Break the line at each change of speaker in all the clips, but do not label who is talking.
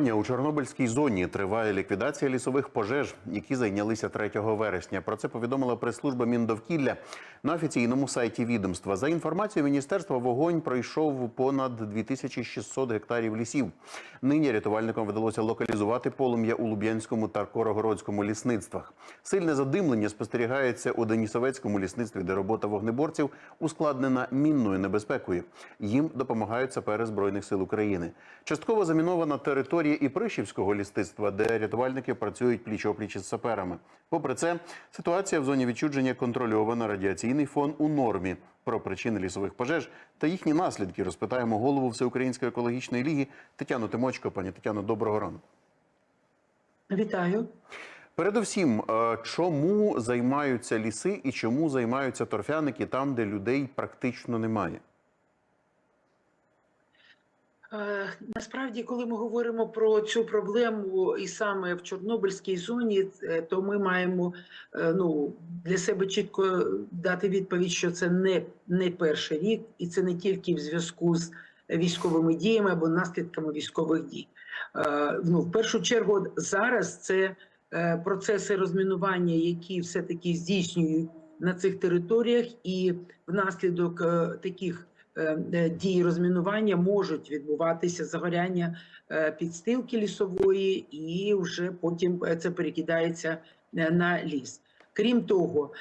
У Чорнобильській зоні триває ліквідація лісових пожеж, які зайнялися 3 вересня. Про це повідомила прес-служба Міндовкілля на офіційному сайті відомства. За інформацією міністерства, вогонь пройшов понад 2600 гектарів лісів. Нині рятувальникам вдалося локалізувати полум'я у Луб'янському та Корогородському лісництвах. Сильне задимлення спостерігається у Денісовецькому лісництві, де робота вогнеборців ускладнена мінною небезпекою. Їм допомагають сапери збройних сил України. Частково замінована територія і Пришівського лісництва, де рятувальники працюють пліч-опліч із саперами. Попри це, ситуація в зоні відчудження контрольована. Радіаційний фон у нормі. Про причини лісових пожеж та їхні наслідки розпитаємо голову Всеукраїнської екологічної ліги Тетяну Тимочко. Пані Тетяно, доброго ранку.
Вітаю.
Передусім, е, чому займаються ліси і чому займаються торфяники там, де людей практично немає?
Е, Насправді, коли ми говоримо про цю проблему, і саме в Чорнобильській зоні, е, то ми маємо е, ну, для себе чітко дати відповідь, що це не, не перший рік, і це не тільки в зв'язку з військовими діями або наслідками військових дій. Ну, в першу чергу, зараз це процеси розмінування, які все-таки здійснюють на цих територіях, і внаслідок таких е, е, дій розмінування можуть відбуватися загоряння е, підстилки лісової, і вже потім це перекидається на ліс. Крім того,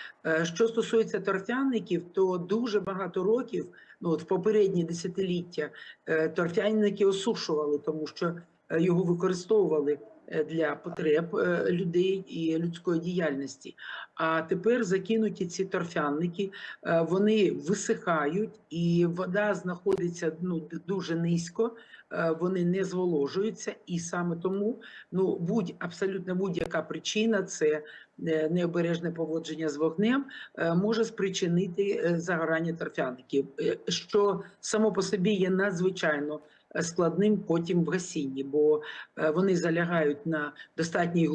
що стосується торфяників, то дуже багато років, ну от в попередні десятиліття, торфяники осушували, тому що його використовували для потреб е, людей і людської діяльності. А тепер закинуті ці торфяники, е, вони висихають, і вода знаходиться ну дуже низько, е, вони не зволожуються, і саме тому ну будь абсолютно будь-яка причина це е, необережне поводження з вогнем е, може спричинити е, загорання торфяників, е, що само по собі є надзвичайно е, складним потім в гасінні, бо е, вони залягають на достатній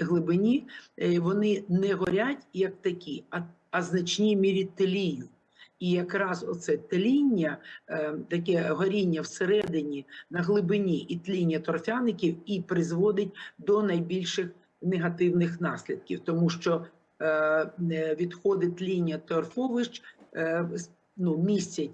глибині, е, вони не горять як такі, а, а значній мірі теліють. І якраз оце тління, е, таке горіння всередині на глибині і тління торфяників і призводить до найбільших негативних наслідків, тому що відходи тління торфовищ ну, містять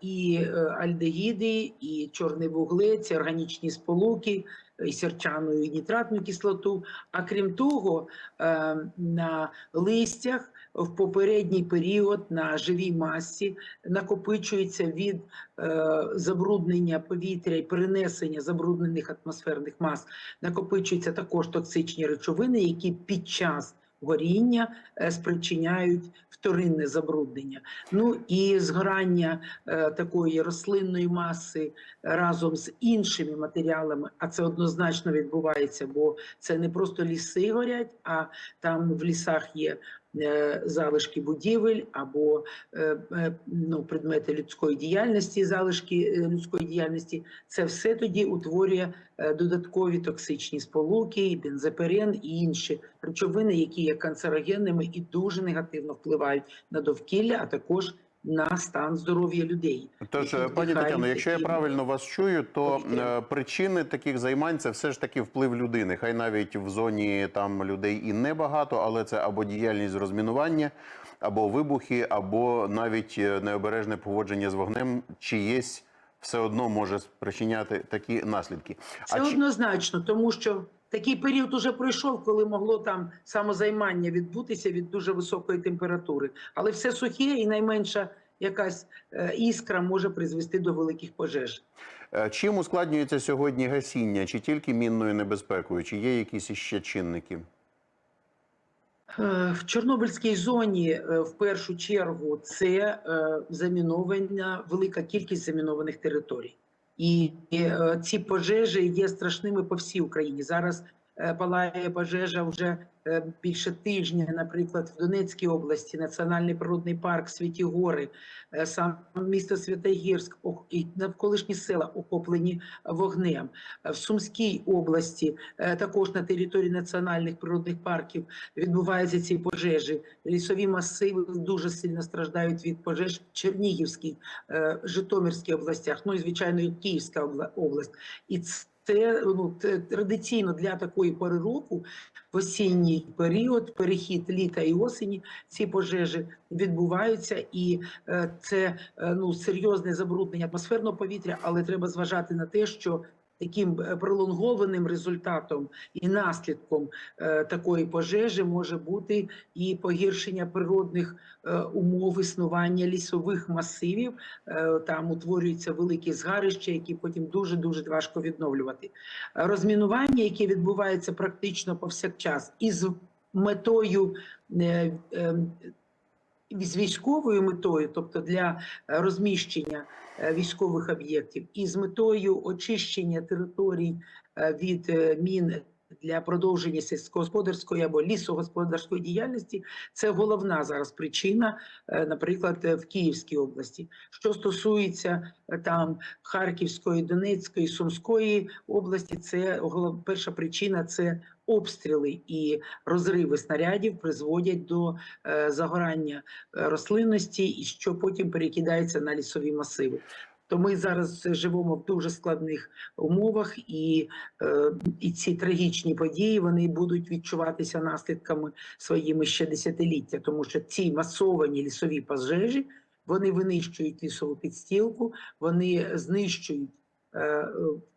і е, альдегіди, і чорний вуглець, і органічні сполуки, і сірчану і нітратну кислоту. А крім того, е, на листях в попередній період на живій масі накопичується від е, забруднення повітря і перенесення забруднених атмосферних мас, накопичуються також токсичні речовини, які під час горіння е, спричиняють вторинне забруднення. Ну і згорання е, такої рослинної маси разом з іншими матеріалами, а це однозначно відбувається, бо це не просто ліси горять, а там в лісах є залишки будівель або е, е, ну, предмети людської діяльності, залишки е, людської діяльності. Це все тоді утворює е, додаткові токсичні сполуки, і бензопирен і інші речовини, які є канцерогенними і дуже негативно впливають на довкілля, а також на стан здоров'я людей.
Тож, пані Тетяно, якщо я правильно вас чую, то
повітря.
е, причини таких займань це все ж таки вплив людини. Хай навіть в зоні там людей і небагато, але це або діяльність розмінування, або вибухи, або навіть е, необережне поводження з вогнем, чиєсь все одно може спричиняти такі наслідки.
Це
чи-
однозначно, тому що такий період уже пройшов, коли могло там самозаймання відбутися від дуже високої температури. Але все сухе і найменша якась е, іскра може призвести до великих пожеж.
Е, Чим ускладнюється сьогодні гасіння? Чи тільки мінною небезпекою, чи є якісь іще чинники?
Е, В Чорнобильській зоні в першу чергу це замінована велика кількість замінованих територій. І е, ці пожежі є страшними по всій Україні. Зараз палає пожежа вже е, більше тижня, наприклад, в Донецькій області, Національний природний парк Святі Гори, е, сам місто Святогірськ і навколишні села охоплені вогнем. Е, В Сумській області е, також на території національних природних парків відбуваються ці пожежі. Лісові масиви дуже сильно страждають від пожеж в Чернігівській, е, Житомирській областях, ну і звичайно і Київська область. І Це ну це традиційно для такої пори року в осінній період, перехід літа і осені, ці пожежі відбуваються, і е, це е, ну серйозне забруднення атмосферного повітря, але треба зважати на те, що таким е, пролонгованим результатом і наслідком е, такої пожежі може бути і погіршення природних е, умов існування лісових масивів. Там утворюються великі згарища, які потім дуже дуже важко відновлювати. Розмінування, яке відбувається практично повсякчас, із метою з військовою метою, тобто для е, розміщення е, військових об'єктів, і з метою очищення територій е, від мін для продовження сільськогосподарської або лісогосподарської діяльності, це головна зараз причина, наприклад, в Київській області. Що стосується там Харківської, Донецької, Сумської області, це перша причина це обстріли і розриви снарядів призводять до е, загорання е, рослинності, і що потім перекидається на лісові масиви. То ми зараз живемо в дуже складних умовах, і, е, і ці трагічні події вони будуть відчуватися наслідками своїми ще десятиліття, тому що ці масовані лісові пожежі вони винищують лісову підстілку, вони знищують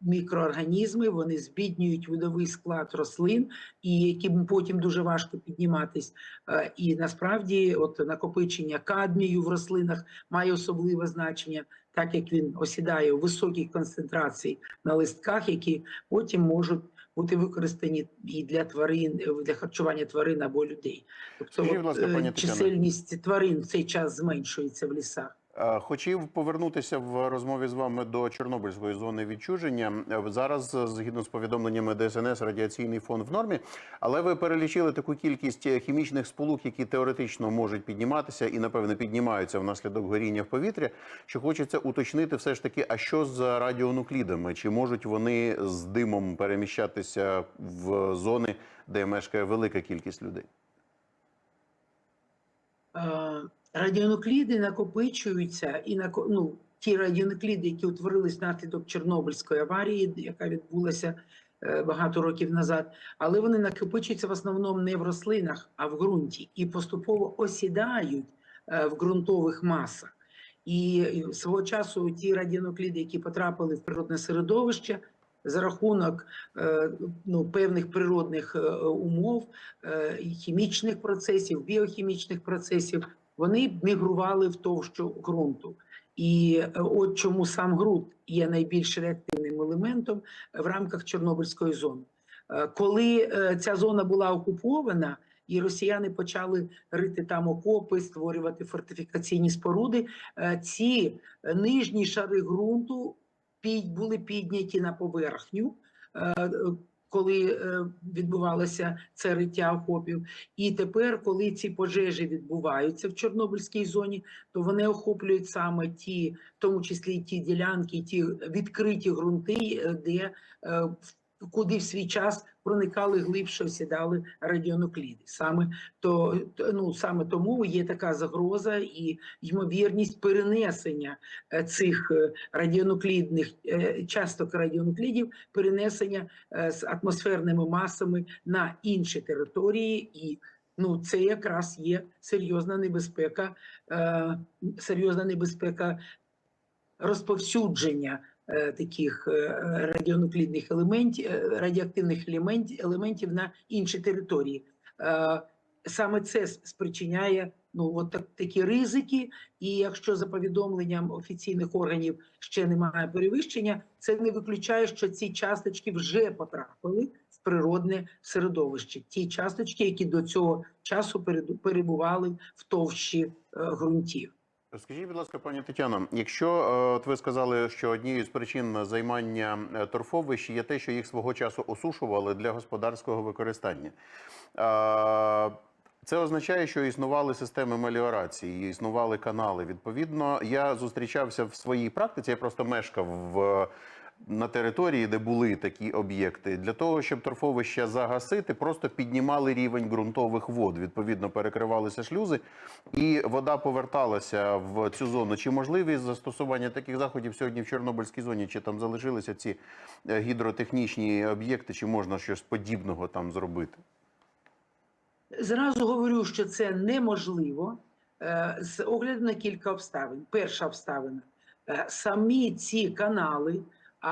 мікроорганізми, вони збіднюють видовий склад рослин, і яким потім дуже важко підніматись. Е, І насправді, от накопичення кадмію в рослинах має особливе значення, так як він осідає у високій концентрації на листках, які потім можуть бути використані і для тварин, е, для харчування тварин або людей. Тобто
Скажіть,
от,
ласка,
е,
пані
чисельність тварин в цей час зменшується в лісах.
Е, Хотів повернутися в розмові з вами до Чорнобильської зони відчуження. Е, Зараз, е, згідно з повідомленнями ДСНС, радіаційний фон в нормі. Але ви перелічили таку кількість хімічних сполук, які теоретично можуть підніматися і, напевне, піднімаються внаслідок горіння в повітрі. Що хочеться уточнити, все ж таки, а що з радіонуклідами? Чи можуть вони з димом переміщатися в зони, де мешкає велика кількість людей?
Радіонукліди накопичуються і нако- ну, ті радіонукліди, які утворились внаслідок Чорнобильської аварії, яка відбулася е, багато років назад, але вони накопичуються в основному не в рослинах, а в ґрунті і поступово осідають е, в ґрунтових масах. І свого часу ті радіонукліди, які потрапили в природне середовище, за рахунок е, ну, певних природних умов, хімічних процесів, біохімічних процесів, вони мігрували в товщу ґрунту. І е, от чому сам ґрунт є найбільш реактивним елементом в рамках Чорнобильської зони. Е, Коли е, ця зона була окупована, і росіяни почали рити там окопи, створювати фортифікаційні споруди, ці нижні шари ґрунту були підняті на поверхню. Коли е, відбувалося це риття окопів, і тепер, коли ці пожежі відбуваються в Чорнобильській зоні, то вони охоплюють саме ті, в тому числі і ті ділянки, ті відкриті ґрунти, е, де е, в- куди в свій час проникали глибше, осідали радіонукліди. Саме то ну саме тому є така загроза і ймовірність перенесення е, цих е, радіонуклідних е, часток радіонуклідів, перенесення з атмосферними масами на інші території і. Ну, це якраз є серйозна небезпека, е, серйозна небезпека розповсюдження таких е, радіонуклідних елементів, е, радіоактивних елементів, на інші території. Е, саме це спричиняє ну от так, такі ризики. І якщо за повідомленням офіційних органів ще немає перевищення, це не виключає, що ці часточки вже потрапили в природне середовище. Ті часточки, які до цього часу перебували в товщі е, ґрунтів.
Скажіть, будь ласка, пані Тетяно, якщо е, от ви сказали, що однією з причин займання е, торфовищ є те, що їх свого часу осушували для господарського використання. Це означає, що існували системи меліорації, існували канали. Відповідно, я зустрічався в своїй практиці. Я просто мешкав в на території, де були такі об'єкти, для того, щоб торфовища загасити, просто піднімали рівень ґрунтових вод. Відповідно, перекривалися шлюзи, і вода поверталася в цю зону. Чи можливість застосування таких заходів сьогодні в Чорнобильській зоні? Чи там залишилися ці е, гідротехнічні об'єкти, чи можна щось подібного там зробити?
Зразу говорю, що це неможливо е, з огляду на кілька обставин. Перша обставина е, самі ці канали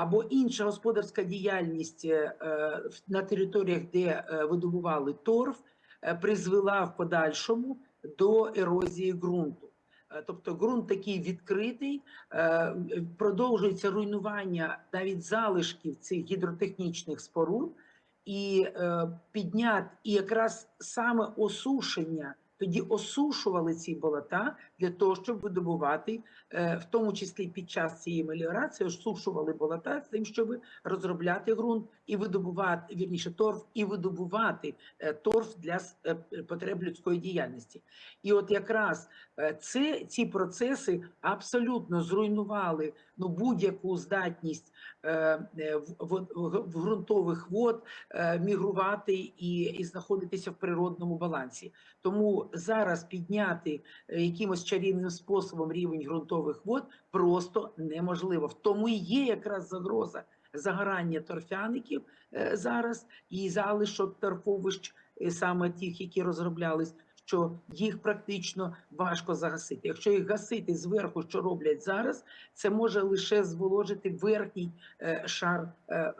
або інша господарська діяльність е, е, на територіях, де е, видобували торф, призвела в подальшому до ерозії ґрунту. Тобто ґрунт такий відкритий, продовжується руйнування навіть залишків цих гідротехнічних споруд, і підняти, і якраз саме осушення, тоді осушували ці болота для того, щоб видобувати, е, в тому числі під час цієї меліорації, осушували болота з тим, щоб розробляти ґрунт і видобувати, вірніше, торф, і видобувати е, торф для е, потреб людської діяльності. І от якраз це, ці процеси абсолютно зруйнували ну, будь-яку здатність в, ґрунтових вод мігрувати і, і знаходитися в природному балансі. Тому зараз підняти якимось чарівним способом рівень ґрунтових вод просто неможливо. В тому і є якраз загроза загорання торфяників е, зараз і залишок торфовищ, е, саме тих, які розроблялись. Що їх практично важко загасити. Якщо їх гасити зверху, що роблять зараз, це може лише зволожити верхній е, шар е, е,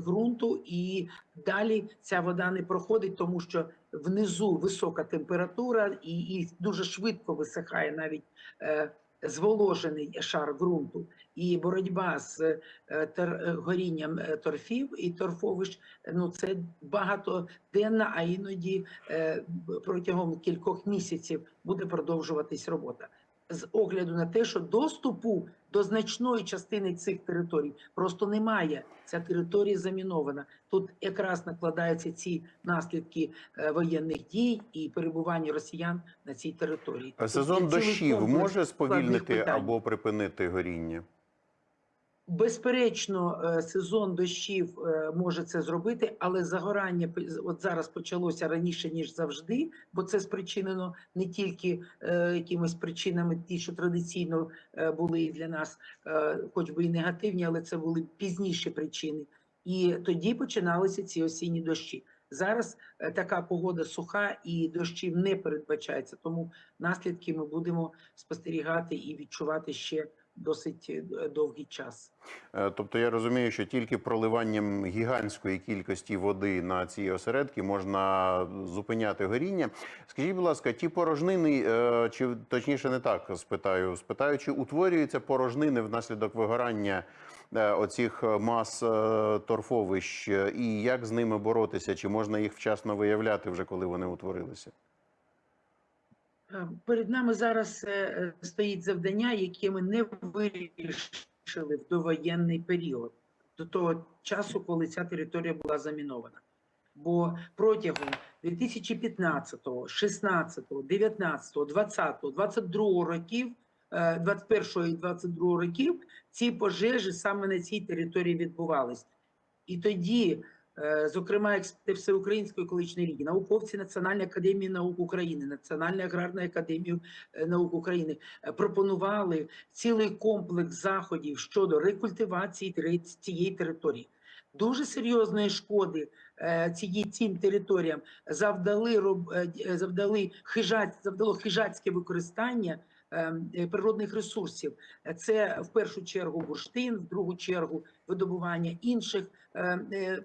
ґрунту, і далі ця вода не проходить, тому що внизу висока температура і, і дуже швидко висихає навіть е, зволожений шар ґрунту. І боротьба з е, тер- е, горінням е, торфів і торфовищ ну це багатоденна, а іноді протягом кількох місяців буде продовжуватись робота. З огляду на те, що доступу до значної частини цих територій просто немає. Ця територія замінована. Тут якраз накладаються ці наслідки е, воєнних дій і перебування росіян на цій території.
А Сезон дощів може сповільнити або припинити горіння?
Безперечно, е, сезон дощів е, може це зробити, але загорання от зараз почалося раніше ніж завжди, бо це спричинено не тільки е, якимись причинами, ті, що традиційно були для нас, хоч би і негативні, але це були пізніші причини. І тоді починалися ці осінні дощі. Зараз така погода суха і дощів не передбачається, тому наслідки ми будемо спостерігати і відчувати ще досить е, довгий час.
Е, Тобто я розумію, що тільки проливанням гігантської кількості води на ці осередки можна зупиняти горіння. Скажіть, будь ласка, ті порожнини, е, чи точніше не так спитаю, спитаю, чи утворюються порожнини внаслідок вигорання оцих мас торфовищ, і як з ними боротися? Чи можна їх вчасно виявляти вже, коли вони утворилися?
Е, Перед нами зараз е, е, стоїть завдання, яке ми не вирішили в довоєнний період, до того часу, коли ця територія була замінована. Бо протягом 2015, 16, 19, 20, 22 років, е, 21 і 22 років ці пожежі саме на цій території відбувались. І тоді, е, зокрема, експерти Всеукраїнської екологічної ліги, науковці Національної академії наук України, Національної аграрної академії е, наук України е, пропонували цілий комплекс заходів щодо рекультивації цієї території. Дуже серйозної шкоди е, цієї цим територіям завдали е, е, завдали хижаць, завдало хижацьке використання е, е, природних ресурсів. Е, Це в першу чергу бурштин, в другу чергу видобування інших е, е,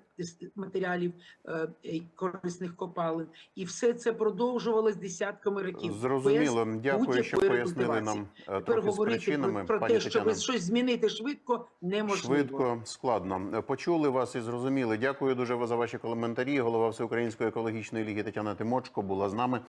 матеріалів е, е, корисних копалин, і все це продовжувалось десятками років.
Зрозуміло. Дякую, що пояснили нам е,
Тепер
трохи з
говорити
причинами.
про, про те, щоб
Тетяно.
щось змінити швидко, неможливо.
Швидко, складно. Почули вас і зрозуміли. Дякую дуже за ваші коментарі. Голова Всеукраїнської екологічної ліги Тетяна Тимочко була з нами.